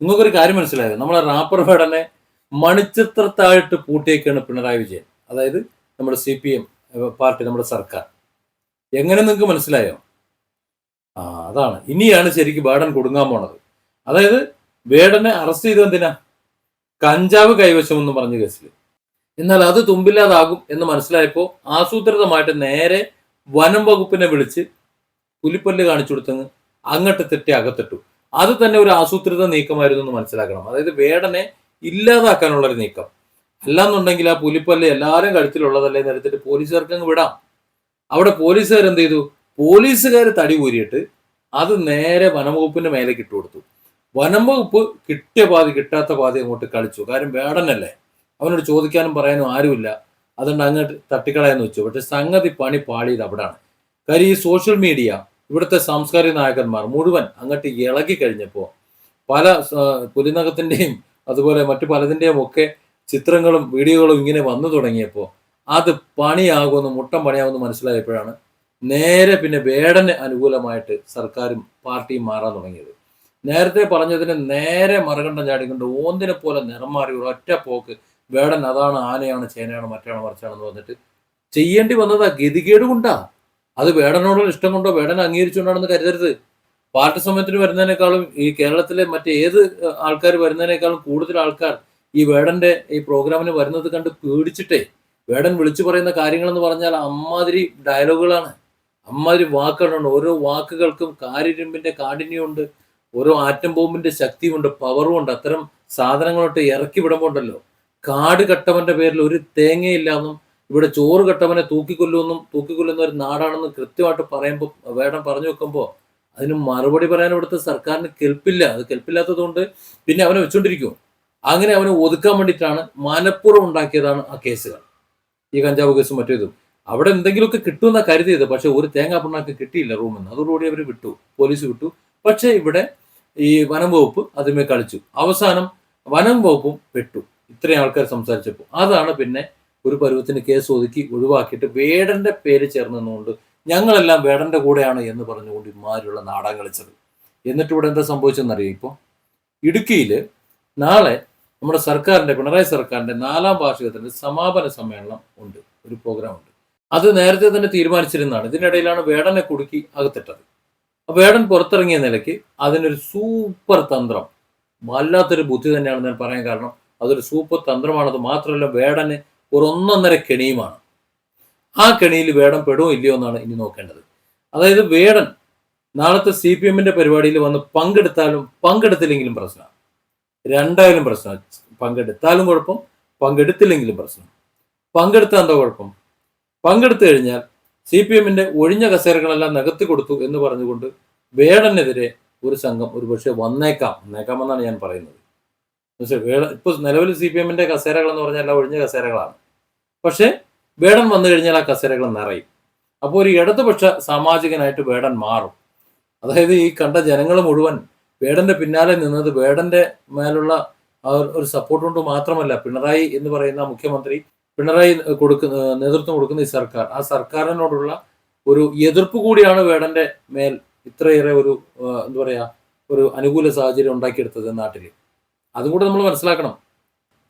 നിങ്ങൾക്കൊരു കാര്യം മനസ്സിലായത് നമ്മളെ റാപ്പർ വേടനെ മണിച്ചിത്രത്തായിട്ട് പൂട്ടിയേക്കാണ് പിണറായി വിജയൻ. അതായത് നമ്മുടെ സി പി എം പാർട്ടി നമ്മുടെ സർക്കാർ. എങ്ങനെ നിങ്ങൾക്ക് മനസ്സിലായോ? ആ അതാണ്. ഇനിയാണ് ശരിക്കും വേടൻ കൊടുങ്ങാൻ പോണത്. അതായത് വേടനെ അറസ്റ്റ് ചെയ്തത് എന്തിനാ? കഞ്ചാവ് കൈവശം എന്ന് പറഞ്ഞ കേസിൽ എന്നാൽ അത് തുമ്പില്ലാതാകും എന്ന് മനസ്സിലായപ്പോൾ ആസൂത്രിതമായിട്ട് നേരെ വനം വകുപ്പിനെ വിളിച്ച് പുലിപ്പല്ല് കാണിച്ചു കൊടുത്തങ്ങ് അങ്ങട്ട് തെറ്റി അകത്തിട്ടു. അത് തന്നെ ഒരു ആസൂത്രിത നീക്കമായിരുന്നു എന്ന് മനസ്സിലാക്കണം. അതായത് വേടനെ ഇല്ലാതാക്കാനുള്ള ഒരു നീക്കം. അല്ലാന്നുണ്ടെങ്കിൽ ആ പുലിപ്പല്ല് എല്ലാവരും കഴുത്തിലുള്ളതല്ലേ എന്ന് എടുത്തിട്ട് പോലീസുകാർക്ക് അങ്ങ് വിടാം. അവിടെ പോലീസുകാർ എന്ത് ചെയ്തു? പോലീസുകാർ തടി കൂരിയിട്ട് അത് നേരെ വനംവകുപ്പിന്റെ മേലെ ഇട്ടു കൊടുത്തു. വനം വകുപ്പ് കിട്ടിയ പാതി കിട്ടാത്ത പാതി അങ്ങോട്ട് കളിച്ചു. കാര്യം വേടനല്ലേ. അവനോട് ചോദിക്കാനും പറയാനും ആരുമില്ല. അതുകൊണ്ട് അങ്ങോട്ട് തട്ടിക്കളയാന്ന് വെച്ചു. പക്ഷെ സംഗതി പണി പാളിയത് അവിടാണ്. കാര്യം ഈ സോഷ്യൽ മീഡിയ ഇവിടുത്തെ സാംസ്കാരിക നായകന്മാർ മുഴുവൻ അങ്ങോട്ട് ഇളകി കഴിഞ്ഞപ്പോൾ പല പുലിനകത്തിന്റെയും അതുപോലെ മറ്റു പലതിന്റെയും ഒക്കെ ചിത്രങ്ങളും വീഡിയോകളും ഇങ്ങനെ വന്നു തുടങ്ങിയപ്പോൾ അത് പണിയാകുമെന്ന് മുട്ടം പണിയാകുമെന്ന് മനസ്സിലായപ്പോഴാണ് നേരെ പിന്നെ വേടന് അനുകൂലമായിട്ട് സർക്കാരും പാർട്ടിയും മാറാൻ തുടങ്ങിയത്. നേരത്തെ പറഞ്ഞതിന് നേരെ മറുകണ്ഠം ചാടിക്കൊണ്ട് ഓന്തിനെ പോലെ നിറം മാറി ഒറ്റ പോക്ക് വേടൻ അതാണ് ആനയാണ് ചേനയാണ് മറ്റാണ് മറിച്ചാണെന്ന് പറഞ്ഞിട്ട് ചെയ്യേണ്ടി വന്നതാ ഗതികേട് കൊണ്ടാ. അത് വേടനോടുള്ള ഇഷ്ടം കൊണ്ടോ വേടനെ അംഗീകരിച്ചുകൊണ്ടാണെന്ന് കരുതരുത്. പാർട്ടി സമയത്തിന് വരുന്നതിനേക്കാളും ഈ കേരളത്തിലെ മറ്റേത് ആൾക്കാർ വരുന്നതിനേക്കാളും കൂടുതൽ ആൾക്കാർ ഈ വേടന്റെ ഈ പ്രോഗ്രാമിന് വരുന്നത് കണ്ട് പേടിച്ചിട്ടേ വേടൻ വിളിച്ചു പറയുന്ന കാര്യങ്ങൾ എന്ന് പറഞ്ഞാൽ അമ്മാതിരി ഡയലോഗുകളാണ്. അമ്മാതിരി വാക്കുകളുണ്ട്. ഓരോ വാക്കുകൾക്കും കാരിരുമ്പിന്റെ കാഠിന്യമുണ്ട്. ഓരോ ആറ്റം ബോംബിന്റെ ശക്തിയുണ്ട് പവറും ഉണ്ട് അത്തരം സാധനങ്ങളോട്ട് ഇറക്കി വിടുമ്പോണ്ടല്ലോ. കാട് കട്ടവന്റെ പേരിൽ ഒരു തേങ്ങയില്ലാന്നും ഇവിടെ ചോറ് കെട്ടവനെ തൂക്കിക്കൊല്ലുമെന്നും തൂക്കിക്കൊല്ലുന്ന ഒരു നാടാണെന്ന് കൃത്യമായിട്ട് പറയുമ്പോൾ വേടൻ പറഞ്ഞു വെക്കുമ്പോൾ അതിന് മറുപടി പറയാൻ ഇവിടുത്തെ സർക്കാരിന് കെൽപ്പില്ല. അത് കെൽപ്പില്ലാത്തതുകൊണ്ട് പിന്നെ അവനെ വെച്ചുകൊണ്ടിരിക്കും അങ്ങനെ അവനെ ഒതുക്കാൻ വേണ്ടിയിട്ടാണ് മനഃപൂർവം ഉണ്ടാക്കിയതാണ് ആ കേസുകൾ. ഈ കഞ്ചാവ് കേസും മറ്റേതും. അവിടെ എന്തെങ്കിലുമൊക്കെ കിട്ടുമെന്ന കരുതിയത്. പക്ഷെ ഒരു തേങ്ങാ പിണ്ണാക്ക് കിട്ടിയില്ല റൂമിൽ നിന്ന്. അതോടുകൂടി അവർ വിട്ടു. പോലീസ് വിട്ടു. പക്ഷേ ഇവിടെ ഈ വനം വകുപ്പ് അതുമേ കളിച്ചു. അവസാനം വനം വകുപ്പും വിട്ടു. ഇത്രയും ആൾക്കാർ സംസാരിച്ചപ്പോൾ. അതാണ് പിന്നെ ഒരു പരുവത്തിന് കേസ് ഒതുക്കി ഒഴിവാക്കിയിട്ട് വേടന്റെ പേര് ചേർന്നതുകൊണ്ട് ഞങ്ങളെല്ലാം വേടന്റെ കൂടെയാണ് എന്ന് പറഞ്ഞുകൊണ്ട് ഇമാരുള്ള നാടകം കളിച്ചത്. എന്നിട്ട് ഇവിടെ എന്താ സംഭവിച്ചെന്നറിയാം ഇപ്പോൾ ഇടുക്കിയിൽ നാളെ നമ്മുടെ സർക്കാരിന്റെ പിണറായി സർക്കാരിന്റെ നാലാം വാർഷികത്തിന്റെ സമാപന സമ്മേളനം ഉണ്ട്. ഒരു പ്രോഗ്രാം ഉണ്ട്. അത് നേരത്തെ തന്നെ തീരുമാനിച്ചിരുന്നതാണ്. ഇതിനിടയിലാണ് വേടനെ കുടുക്കി അകത്തിട്ടത്. അപ്പോൾ വേടൻ പുറത്തിറങ്ങിയ നിലയ്ക്ക് അതിനൊരു സൂപ്പർ തന്ത്രം. വല്ലാത്തൊരു ബുദ്ധി തന്നെയാണ് ഞാൻ പറയാൻ കാരണം അതൊരു സൂപ്പർ തന്ത്രമാണത്. മാത്രമല്ല വേടന് ഒരു ഒന്നൊന്നര കെണിയുമാണ്. ആ കെണിയിൽ വേടം പെടുമോ ഇല്ലയോ എന്നാണ് ഇനി നോക്കേണ്ടത്. അതായത് വേടൻ നാളത്തെ സി പി എമ്മിന്റെ പരിപാടിയിൽ വന്ന് പങ്കെടുത്താലും പങ്കെടുത്തില്ലെങ്കിലും പ്രശ്നമാണ്. രണ്ടായാലും പ്രശ്നം പങ്കെടുത്താലും കുഴപ്പം പങ്കെടുത്തില്ലെങ്കിലും പ്രശ്നം. പങ്കെടുത്താൽ എന്താ കുഴപ്പം? പങ്കെടുത്തു കഴിഞ്ഞാൽ സി പി എമ്മിന്റെ ഒഴിഞ്ഞ കസേരകളെല്ലാം നികത്തി കൊടുത്തു എന്ന് പറഞ്ഞുകൊണ്ട് വേടനെതിരെ ഒരു സംഘം ഒരുപക്ഷെ വന്നേക്കാം. വന്നേക്കാം എന്നാണ് ഞാൻ പറയുന്നത്. പക്ഷേ വേട ഇപ്പൊ നിലവിൽ സി പി എമ്മിന്റെ കസേരകൾ എന്ന് പറഞ്ഞാൽ എല്ലാം ഒഴിഞ്ഞ കസേരകളാണ്. പക്ഷെ വേടൻ വന്നു കഴിഞ്ഞാൽ ആ കസേരകൾ നിറയും. അപ്പോൾ ഒരു ഇടതുപക്ഷ സാമാജികനായിട്ട് വേടൻ മാറും. അതായത് ഈ കണ്ട ജനങ്ങൾ മുഴുവൻ വേടന്റെ പിന്നാലെ നിന്നത് വേടന്റെ മേലുള്ള ഒരു- സപ്പോർട്ട് കൊണ്ട് മാത്രമല്ല പിണറായി എന്ന് പറയുന്ന മുഖ്യമന്ത്രി പിണറായി കൊടുക്കുന്ന നേതൃത്വം കൊടുക്കുന്ന ഈ സർക്കാർ. ആ സർക്കാരിനോടുള്ള ഒരു എതിർപ്പ് കൂടിയാണ് വേടന്റെ മേൽ ഇത്രയേറെ ഒരു എന്താ പറയാ ഒരു അനുകൂല സാഹചര്യം ഉണ്ടാക്കിയെടുത്തത് നാട്ടിൽ അതും കൂടെ നമ്മൾ മനസ്സിലാക്കണം.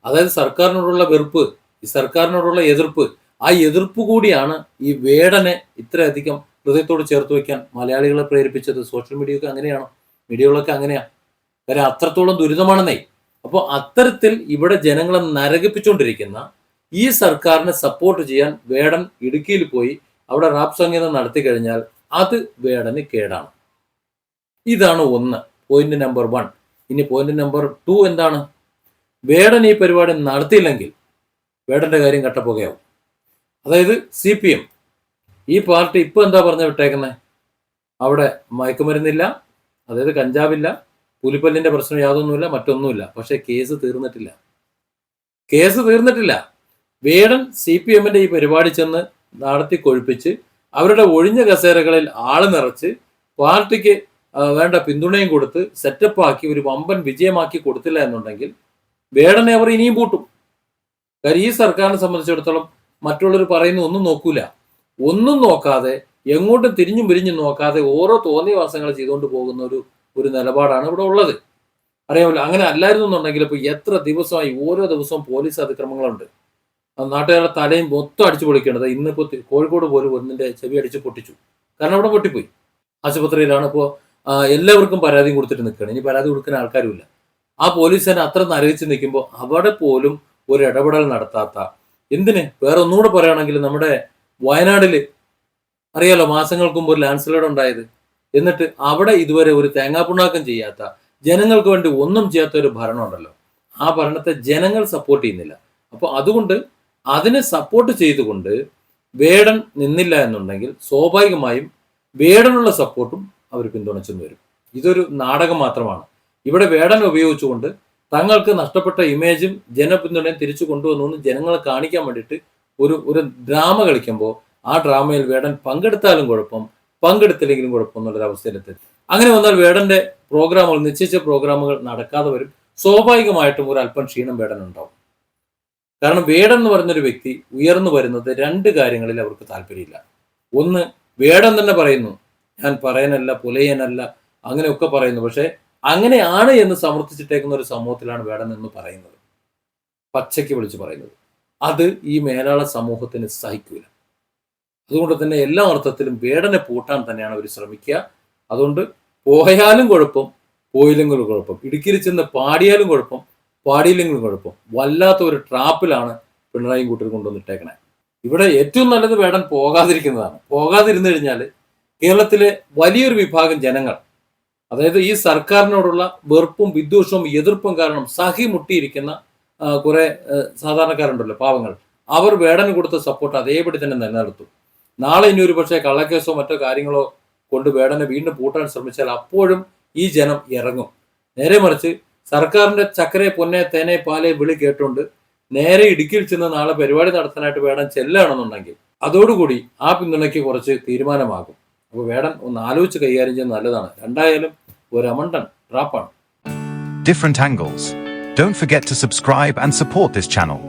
അതായത് സർക്കാരിനോടുള്ള വെറുപ്പ് ഈ സർക്കാരിനോടുള്ള എതിർപ്പ് ആ എതിർപ്പ് കൂടിയാണ് ഈ വേടനെ ഇത്രയധികം ഹൃദയത്തോട് ചേർത്ത് വെക്കാൻ മലയാളികളെ പ്രേരിപ്പിച്ചത്. സോഷ്യൽ മീഡിയ മീഡിയയൊക്കെ അങ്ങനെയാണോ. മീഡിയകളൊക്കെ അങ്ങനെയാണ് കാര്യം അത്രത്തോളം ദുരിതമാണെന്നേ. അപ്പോൾ അത്തരത്തിൽ ഇവിടെ ജനങ്ങളെ നരകിപ്പിച്ചുകൊണ്ടിരിക്കുന്ന ഈ സർക്കാരിനെ സപ്പോർട്ട് ചെയ്യാൻ വേടൻ ഇടുക്കിയിൽ പോയി അവിടെ റാപ്പ് സംഗീതം നടത്തി കഴിഞ്ഞാൽ അത് വേടന് കേടാണ്. ഇതാണ് ഒന്ന്. പോയിന്റ് നമ്പർ വൺ ഇനി പോയിന്റ് നമ്പർ ടു എന്താണ്? വേടൻ ഈ പരിപാടി നടത്തിയില്ലെങ്കിൽ വേടന്റെ കാര്യം കട്ടപ്പുകയാവും. അതായത് സി പി എം ഈ പാർട്ടി ഇപ്പോൾ എന്താ പറഞ്ഞു വിട്ടേക്കുന്നത് അവിടെ മയക്കുമരുന്നില്ല അതായത് കഞ്ചാവില്ല പുലിപ്പല്ലിന്റെ പ്രശ്നം യാതൊന്നുമില്ല മറ്റൊന്നുമില്ല. പക്ഷേ കേസ് തീർന്നിട്ടില്ല. കേസ് തീർന്നിട്ടില്ല. വേടൻ സി പി എമ്മിന്റെ ഈ പരിപാടി ചെന്ന് നടത്തി കൊഴിപ്പിച്ച് അവരുടെ ഒഴിഞ്ഞ കസേരകളിൽ ആൾ നിറച്ച് പാർട്ടിക്ക് വേണ്ട പിന്തുണയും കൊടുത്ത് സെറ്റപ്പ് ആക്കി ഒരു വമ്പൻ വിജയമാക്കി കൊടുത്തില്ല എന്നുണ്ടെങ്കിൽ വേടനെ അവർ ഇനിയും പൂട്ടും. കാര്യം ഈ സർക്കാരിനെ സംബന്ധിച്ചിടത്തോളം മറ്റുള്ളവർ പറയുന്ന ഒന്നും നോക്കൂല. ഒന്നും നോക്കാതെ എങ്ങോട്ടും തിരിഞ്ഞും പിരിഞ്ഞും നോക്കാതെ ഓരോ തോന്നിയവാസങ്ങൾ ചെയ്തുകൊണ്ട് പോകുന്ന ഒരു ഒരു നിലപാടാണ് ഇവിടെ ഉള്ളത്. അറിയാമല്ലോ അങ്ങനെ അല്ലായിരുന്നു എന്നുണ്ടെങ്കിൽ ഇപ്പൊ എത്ര ദിവസമായി ഓരോ ദിവസവും പോലീസ് അതിക്രമങ്ങളുണ്ട്. നാട്ടുകാരുടെ തലയും മൊത്തം അടിച്ചു പൊളിക്കേണ്ടത് ഇന്നിപ്പോ തി- കോഴിക്കോട് പോലും ഒന്നിന്റെ ചെവി അടിച്ച് പൊട്ടിച്ചു. കാരണം അവിടെ പൊട്ടിപ്പോയി. ആശുപത്രിയിലാണ് ഇപ്പോൾ എല്ലാവർക്കും പരാതിയും കൊടുത്തിട്ട് നിൽക്കുകയാണ്. ഇനി പരാതി കൊടുക്കുന്ന ആൾക്കാരുമില്ല. ആ പോലീസ് തന്നെ അത്ര നരകിച്ച് നിൽക്കുമ്പോൾ അവിടെ പോലും ഒരു ഇടപെടൽ നടത്താത്ത എന്തിന്? വേറെ ഒന്നുകൂടെ പറയുകയാണെങ്കിൽ നമ്മുടെ വയനാടിൽ അറിയാലോ മാസങ്ങൾക്ക് മുമ്പ് ഒരു ലാൻഡ് സ്ലൈഡ് ഉണ്ടായത്. എന്നിട്ട് അവിടെ ഇതുവരെ ഒരു തേങ്ങാപ്പുണ്ണാക്കം ചെയ്യാത്ത ജനങ്ങൾക്ക് വേണ്ടി ഒന്നും ചെയ്യാത്ത ഒരു ഭരണം ഉണ്ടല്ലോ. ആ ഭരണത്തെ ജനങ്ങൾ സപ്പോർട്ട് ചെയ്യുന്നില്ല. അപ്പോൾ അതുകൊണ്ട് അതിനെ സപ്പോർട്ട് ചെയ്തുകൊണ്ട് വേടൻ നിന്നില്ല എന്നുണ്ടെങ്കിൽ സ്വാഭാവികമായും വേടനുള്ള സപ്പോർട്ടും അവർ പിന്തുണച്ചെന്ന് വരും. ഇതൊരു നാടകം മാത്രമാണ്. ഇവിടെ വേടൻ ഉപയോഗിച്ചുകൊണ്ട് തങ്ങൾക്ക് നഷ്ടപ്പെട്ട ഇമേജും ജനപിന്തുണയും തിരിച്ചു കൊണ്ടുവന്നു ജനങ്ങളെ കാണിക്കാൻ വേണ്ടിയിട്ട് ഒരു ഒരു ഡ്രാമ കളിക്കുമ്പോൾ ആ ഡ്രാമയിൽ വേടൻ പങ്കെടുത്താലും കുഴപ്പം പങ്കെടുത്തില്ലെങ്കിലും കുഴപ്പം എന്നുള്ളൊരു അവസ്ഥയിലെത്തി അങ്ങനെ വന്നാൽ വേടന്റെ പ്രോഗ്രാമുകൾ നിശ്ചയിച്ച പ്രോഗ്രാമുകൾ നടക്കാതെ വരും. സ്വാഭാവികമായിട്ടും ഒരു അല്പം ക്ഷീണം വേടൻ ഉണ്ടാവും. കാരണം വേടൻ എന്ന് പറയുന്നൊരു വ്യക്തി ഉയർന്നു വരുന്നത് രണ്ട് കാര്യങ്ങളിൽ അവർക്ക് താല്പര്യമില്ല. ഒന്ന് വേടൻ തന്നെ പറയുന്നു ഞാൻ പറയാനല്ല പുലയനല്ല അങ്ങനെയൊക്കെ പറയുന്നു. പക്ഷേ അങ്ങനെയാണ് എന്ന് സമർത്ഥിച്ചിട്ടേക്കുന്ന ഒരു സമൂഹത്തിലാണ് വേടൻ എന്ന് പറയുന്നത്. പച്ചയ്ക്ക് വിളിച്ച് പറയുന്നത്. അത് ഈ മേലാള സമൂഹത്തിന് സഹിക്കൂല. അതുകൊണ്ട് തന്നെ എല്ലാ അർത്ഥത്തിലും വേടനെ പൂട്ടാൻ തന്നെയാണ് അവർ ശ്രമിക്കുക. അതുകൊണ്ട് പോയാലും കുഴപ്പം പോയില്ലെങ്കിലും കുഴപ്പം. ഇടുക്കിയിൽ ചെന്ന് പാടിയാലും കുഴപ്പം പാടിയില്ലെങ്കിലും കുഴപ്പം. വല്ലാത്ത ഒരു ട്രാപ്പിലാണ് പിണറായി കൂട്ടർ കൊണ്ടുവന്നിട്ടേക്കണേ ഇവിടെ ഏറ്റവും നല്ലത് വേടൻ പോകാതിരിക്കുന്നതാണ്. പോകാതിരുന്നു കഴിഞ്ഞാൽ കേരളത്തിലെ വലിയൊരു വിഭാഗം ജനങ്ങൾ അതായത് ഈ സർക്കാരിനോടുള്ള വെറുപ്പും വിദ്വേഷവും എതിർപ്പും കാരണം സഹി മുട്ടിയിരിക്കുന്ന കുറെ സാധാരണക്കാരുണ്ടല്ലോ പാവങ്ങൾ. അവർ വേടന് കൊടുത്ത സപ്പോർട്ട് അതേപടി തന്നെ നിലനിർത്തും. നാളെ ഇനി ഒരു പക്ഷേ കള്ളക്കേസോ മറ്റോ കാര്യങ്ങളോ കൊണ്ട് വേടനെ വീണ്ടും പൂട്ടാൻ ശ്രമിച്ചാൽ അപ്പോഴും ഈ ജനം ഇറങ്ങും. നേരെ മറിച്ച് സർക്കാരിന്റെ ചക്കരെ പൊന്നെ തേനെ പാലെ വിളി കേട്ടുകൊണ്ട് നേരെ ഇടുക്കിയിൽ ചെന്ന് നാളെ പരിപാടി നടത്താനായിട്ട് വേടൻ ചെല്ലുകയാണെന്നുണ്ടെങ്കിൽ അതോടുകൂടി ആ പിന്തുണയ്ക്ക് കുറച്ച് തീരുമാനമാകും. അപ്പോൾ വേടം ഒന്ന് ആലോചിച്ച് കൈകാര്യം ചെയ്യുന്നത് നല്ലതാണ്. രണ്ടായാലും ഒരു അമണ്ടൻ ഡ്രാപ്പാണ് different angles don't forget to subscribe and support this channel